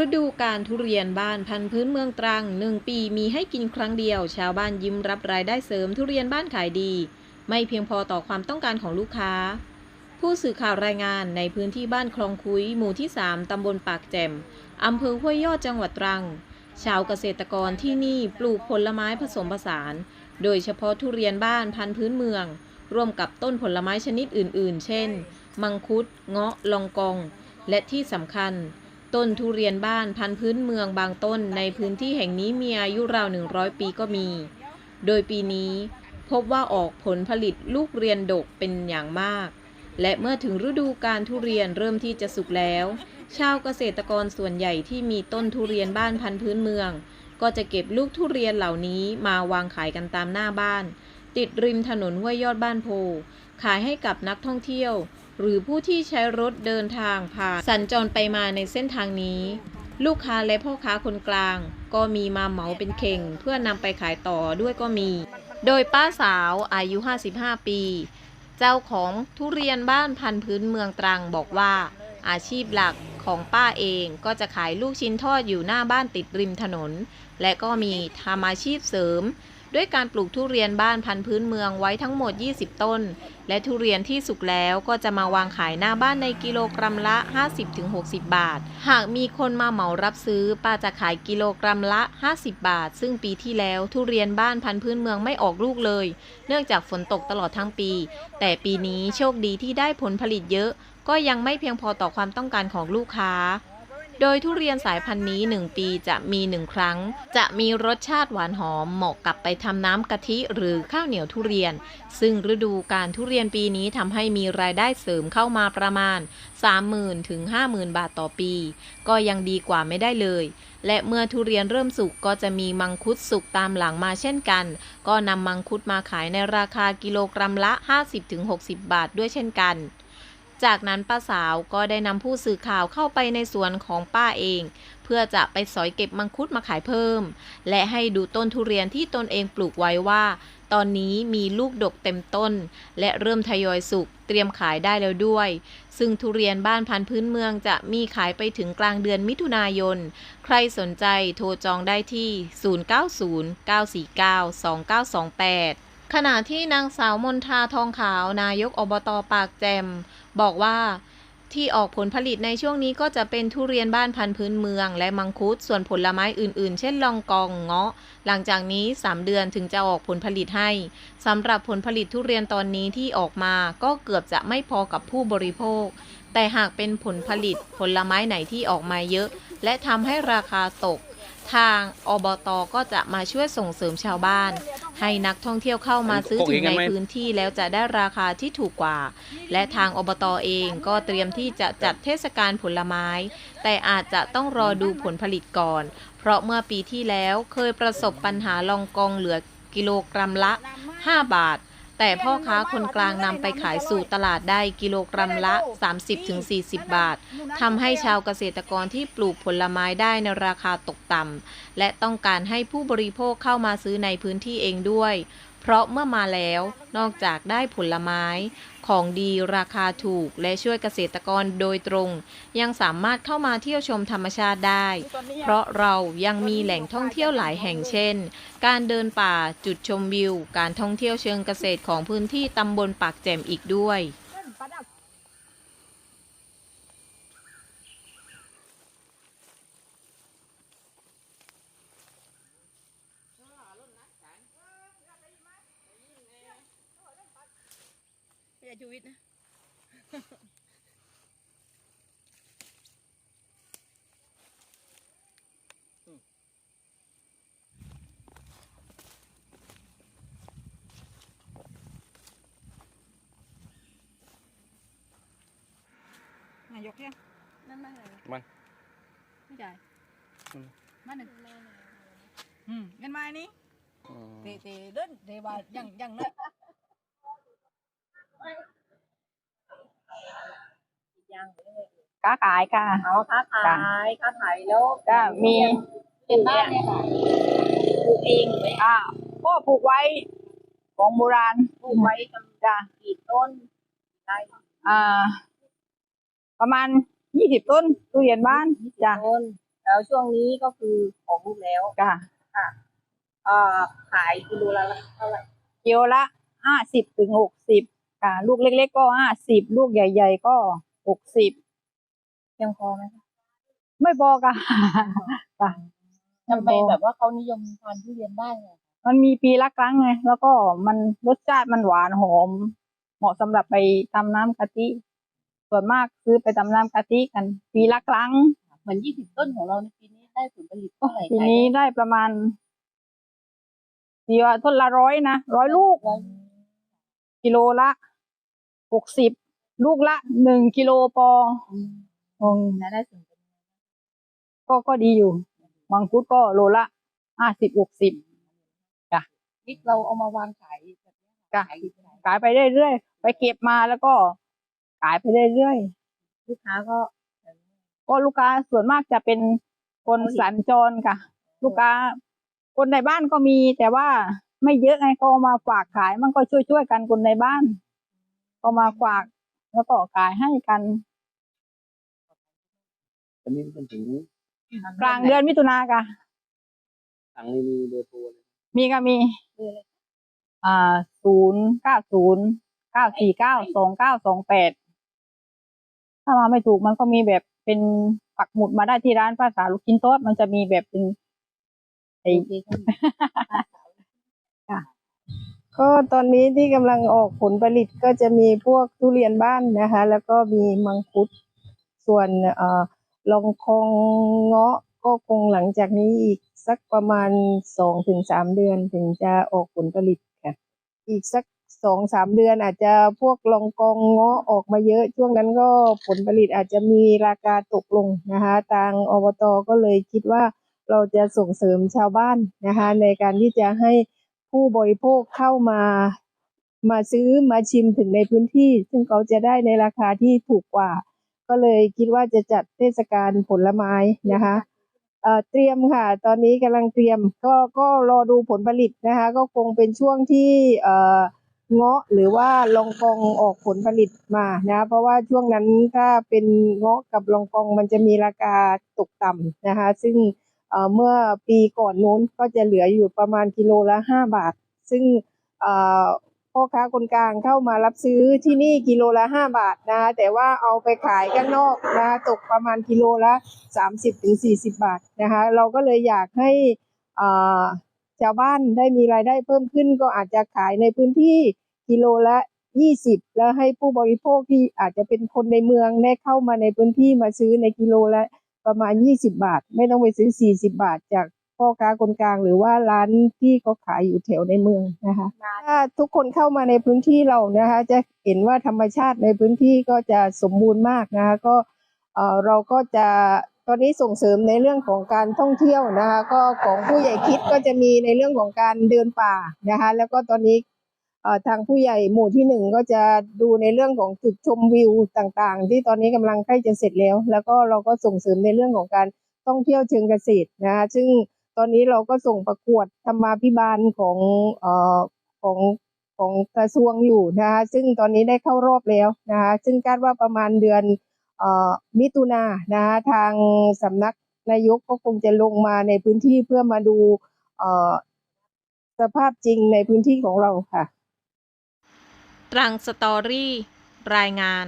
ฤดูการทุเรียนบ้านพันธุ์พื้นเมืองตรังหนึ่งปีมีให้กินครั้งเดียว ชาวบ้านยิ้มรับรายได้เสริมทุเรียนบ้านขายดี ไม่เพียงพอต่อความต้องการของลูกค้า ผู้สื่อข่าวรายงานในพื้นที่บ้านคลองคุยหมู่ที่ 3 ตำบลปากแจ่มอำเภอห้วยยอดจังหวัดตรัง ชาวเกษตรกรที่นี่ปลูกผลไม้ผสมผสาน โดยเฉพาะทุเรียนบ้านพันธุ์พื้นเมือง ร่วมกับต้นผลไม้ชนิดอื่น ๆ เช่น มังคุด เงาะ ลองกอง และที่สำคัญ ต้นทุเรียนบ้านพันธุ์พื้นเมืองบางต้นในพื้นที่แห่งนี้มีอายุราว 100 ปีก็มี โดยปีนี้พบว่าออกผลผลิตลูกเรียนดกเป็นอย่างมาก และเมื่อถึงฤดูการทุเรียนเริ่มที่จะสุกแล้ว ชาวเกษตรกรส่วนใหญ่ที่มีต้นทุเรียนบ้านพันธุ์พื้นเมือง ก็จะเก็บลูกทุเรียนเหล่านี้มาวางขายกันตามหน้าบ้าน ติดริมถนนห้วยยอดบ้านโพขายให้กับนักท่องเที่ยว หรือผู้ที่ใช้รถเดินทางผ่านสัญจรไปมาในเส้นทางนี้ ลูกค้าและพ่อค้าคนกลาง ก็มีมาเหมาเป็นเข่ง เพื่อนำไปขายต่อด้วยก็มี โดยป้าสาวอายุ 55 ปี เจ้าของทุเรียนบ้านพันพื้นเมืองตรังบอกว่า อาชีพหลักของป้าเองก็จะขายลูกชิ้นทอดอยู่หน้าบ้านติดริมถนน และก็มีทำอาชีพเสริม ด้วยการปลูกทุเรียนบ้านพันธุ์พื้นเมืองไว้ทั้งหมด 20 ต้น และทุเรียนที่สุกแล้วก็จะมาวางขายหน้าบ้านในกิโลกรัมละ 50-60 บาท หากมีคนมาเหมารับซื้อป้าจะขายกิโลกรัมละ 50 บาท ซึ่งปีที่แล้วทุเรียนบ้านพันธุ์พื้นเมืองไม่ออกลูกเลย เนื่องจากฝนตกตลอดทั้งปี แต่ปีนี้โชคดีที่ได้ผลผลิตเยอะ ก็ยังไม่เพียงพอต่อความต้องการของลูกค้า โดยทุเรียนสายพันธุ์นี้ 1 ปีจะมี 1 ครั้ง จะมีรสชาติหวานหอมเหมาะกับไปทำน้ำกะทิหรือข้าวเหนียวทุเรียน ซึ่งฤดูการทุเรียนปีนี้ทำให้มีรายได้เสริมเข้ามาประมาณ 30,000ถึง50,000 บาทต่อปี ก็ยังดีกว่าไม่ได้เลย และเมื่อทุเรียนเริ่มสุกก็จะมีมังคุดสุกตามหลังมาเช่นกัน ก็นำมังคุดมาขายในราคากิโลกรัมละ 50-60 บาทด้วยเช่นกัน จากนั้นป้าสาวก็ได้นำผู้สื่อข่าวเข้าไปในสวนของป้าเอง เพื่อจะไปสอยเก็บมังคุดมาขายเพิ่ม และให้ดูต้นทุเรียนที่ตนเองปลูกไว้ว่า ตอนนี้มีลูกดกเต็มต้น และเริ่มทยอยสุกเตรียมขายได้แล้วด้วย ซึ่งทุเรียนบ้านพันธุ์พื้นเมืองจะมีขายไปถึงกลางเดือนมิถุนายน ใครสนใจโทรจองได้ที่ 0909492928 ขณะที่นางสาวมนทาทองขาวนายกอบตปากแจม บอกว่าที่ออกผลผลิตในช่วงนี้ก็จะเป็นทุเรียนบ้านพันธุ์พื้นเมือง และมังคุดส่วนผลไม้อื่นๆ เช่นลองกองเงาะ หลังจากนี้ 3 เดือนถึงจะออกผลผลิตให้สำหรับผลผลิตทุเรียนตอนนี้ที่ออกมาก็เกือบจะไม่พอกับผู้บริโภค แต่หากเป็นผลผลิตผลไม้ไหนที่ออกมาเยอะ และทำให้ราคาตก ทางอบตก็จะมาช่วยส่งเสริมชาวบ้าน ให้นักท่องเที่ยวเข้ามาซื้อถึงในพื้นที่แล้วจะได้ราคาที่ถูกกว่า และทางอบตเองก็เตรียมที่จะจัดเทศกาลผลไม้ แต่อาจจะต้องรอดูผลผลิตก่อน เพราะเมื่อปีที่แล้วเคยประสบปัญหาลองกองเหลือกิโลกรัมละ 5 บาท แต่พ่อค้าคนกลางนำไปขายสู่ตลาดได้กิโลกรัมละ 30-40 บาททำให้ชาวเกษตรกรที่ปลูกผลไม้ได้ในราคาตกต่ำและต้องการให้ผู้บริโภคเข้ามาซื้อในพื้นที่เองด้วย เพราะเมื่อมาแล้วนอกจากได้ผลไม้ของดีราคาถูกและช่วยเกษตรกรโดยตรง ยังสามารถเข้ามาเที่ยวชมธรรมชาติได้ เพราะเรายังมีแหล่งท่องเที่ยวหลายแห่งเช่น การเดินป่าจุดชมวิว การท่องเที่ยวเชิงเกษตรของพื้นที่ตำบลปากแจ่มอีกด้วย อย่าชีวิตนะ นายกยังนั่นไม่เลยมัน ไม่จ่ายอืม มาหนึ่งอืมเงินมาอันนี้อืมเตะเตะเดินเตะว่ายังยังเล ยค้าขายค่ะ เอาค้าขายค้าขายแล้วก็มีเป็นบ้านเนี่ยค่ะปลูกเองเลยอ่าพ่อปลูกไว้ของโบราณปลูกไว้จำจ้ะกี่ต้นได้อ่า ประมาณยี่สิบต้นตู้เย็นบ้านจ้ะต้นเอ่แล้วช่วงนี้ก็คือของลูกแล้วจ้ะเอ่อขายกิโลละเท่าไหร่กิโลละห้าสิบถึงหกสิบ ค่ะ ลูกเล็ก ๆ ก็ห้าสิบลูกใหญ่ ๆ ก็หกสิบเพียงพอไหมคะไม่พอค่ะค่ะทำไมแบบว่าเขานิยมทานทุเรียนได้ไงมันมีปีละครั้งไง แล้วก็มันรสชาติมันหวานหอม เหมาะสำหรับไปทำน้ำกะทิ ส่วนมากซื้อไปทำน้ำกะทิกัน ปีละครั้ง เหมือนยี่สิบต้นของเราในปีนี้ได้ผลผลิตเท่าไหร่ปีนี้ได้ประมาณดีว่าต้นละร้อยนะร้อยลูกร้อยกิโลละ หกสิบลูกละหนึ่งกิโลปออืมอืมแล้วได้ส่วนเป็นก็ก็ดีอยู่มังคุดก็โลละห้าสิบหกสิบนี่เราเอามาวางขายแบบนี้จ้ะขายอยู่ที่ไหนขายไปเรื่อยๆไปเก็บมาแล้วก็ขายไปเรื่อยลูกค้าก็ๆก็ลูกค้าส่วนมากจะเป็นคนสัญจรค่ะ ลูกค้า คนในบ้านก็มีแต่ว่าไม่เยอะไงก็เอามาฝากขายมันก็ช่วยๆกันคนในบ้าน ก็มาฝากแล้วก็ขายให้กัน จะมีจนถึงกลางเดือนมิถุนาค่ะทางนี้มีเบอร์โทรเลยมีก็มีอ่าศูนย์เก้าศูนย์เก้าสี่เก้าสองเก้าสองแปดถ้ามาไม่ถูกมันก็มีแบบเป็นปักหมุดมาได้ที่ร้านภาษาลูกชิ้นโต๊ดมันจะมีแบบเป็นไอโอเคครับ ก็ตอนนี้ที่กำลังออกผลผลิตก็จะมีพวกทุเรียนบ้านนะคะ แล้วก็มีมังคุด ส่วนเอ่อลองคองเงาะก็คงหลังจากนี้อีกสักประมาณสองถึงสามเดือนถึงจะออกผลผลิตค่ะ อีกสักสองสามเดือนอาจจะพวกลองกองเงาะออกมาเยอะ ช่วงนั้นก็ผลผลิตอาจจะมีราคาตกลงนะคะทางอบตก็เลยคิดว่าเราจะส่งเสริมชาวบ้านนะคะในการที่จะให้ ผู้บริโภคเข้ามามาซื้อมาชิมถึงในพื้นที่ ซึ่งเขาจะได้ในราคาที่ถูกกว่า ก็เลยคิดว่าจะจัดเทศกาลผลไม้นะคะเอ่อเตรียมค่ะ ตอนนี้กำลังเตรียมก็ก็รอดูผลผลิตนะคะ ก็คงเป็นช่วงที่เอ่อเงาะหรือว่าลองกองออกผลผลิตมานะ เพราะว่าช่วงนั้นถ้าเป็นเงาะกับลองกองมันจะมีราคาตกต่ำนะคะ ซึ่ง เมื่อปีก่อนนู้นก็จะเหลืออยู่ประมาณกิโลละห้าบาท ซึ่งพ่อค้าคนกลางเข้ามารับซื้อที่นี่กิโลละห้าบาทนะคะแต่ว่าเอาไปขายข้างนอกนะคะตกประมาณกิโลละสามสิบถึงสี่สิบบาทนะคะเราก็เลยอยากให้ชาวบ้านได้มีรายได้เพิ่มขึ้นก็อาจจะขายในพื้นที่กิโลละยี่สิบแล้วให้ผู้บริโภคที่อาจจะเป็นคนในเมืองได้เข้ามาในพื้นที่มาซื้อในกิโลละ ประมาณ 20 บาท ไม่ต้องไปซื้อ 40 บาท จากพ่อค้าคนกลางหรือว่าร้านที่เขาขายอยู่แถวในเมืองนะคะถ้าทุกคนเข้ามาในพื้นที่เรานะคะ จะเห็นว่าธรรมชาติในพื้นที่ก็จะสมบูรณ์มากนะคะก็เอ่อเราก็จะตอนนี้ส่งเสริมในเรื่องของการท่องเที่ยวนะคะ ก็ของผู้ใหญ่คิดก็จะมีในเรื่องของการเดินป่านะคะ แล้วก็ตอนนี้เอ่อ ทางผู้ใหญ่หมู่ที่หนึ่งก็จะดูในเรื่องของจุดชมวิวต่างๆ ที่ตอนนี้กำลังใกล้จะเสร็จแล้ว แล้วก็เราก็ส่งเสริมในเรื่องของการท่องเที่ยวเชิงเกษตรนะคะซึ่งตอนนี้เราก็ส่งประกวดธรรมาภิบาลของเอ่อของของกระทรวงอยู่นะคะซึ่งตอนนี้ได้เข้ารอบแล้วนะคะซึ่งคาดว่าประมาณเดือนเอ่อมิถุนายนนะคะทางสำนักนายกก็คงจะลงมาในพื้นที่เพื่อมาดูเอ่อสภาพจริงในพื้นที่ของเราค่ะ ตรังสตอรี่รายงาน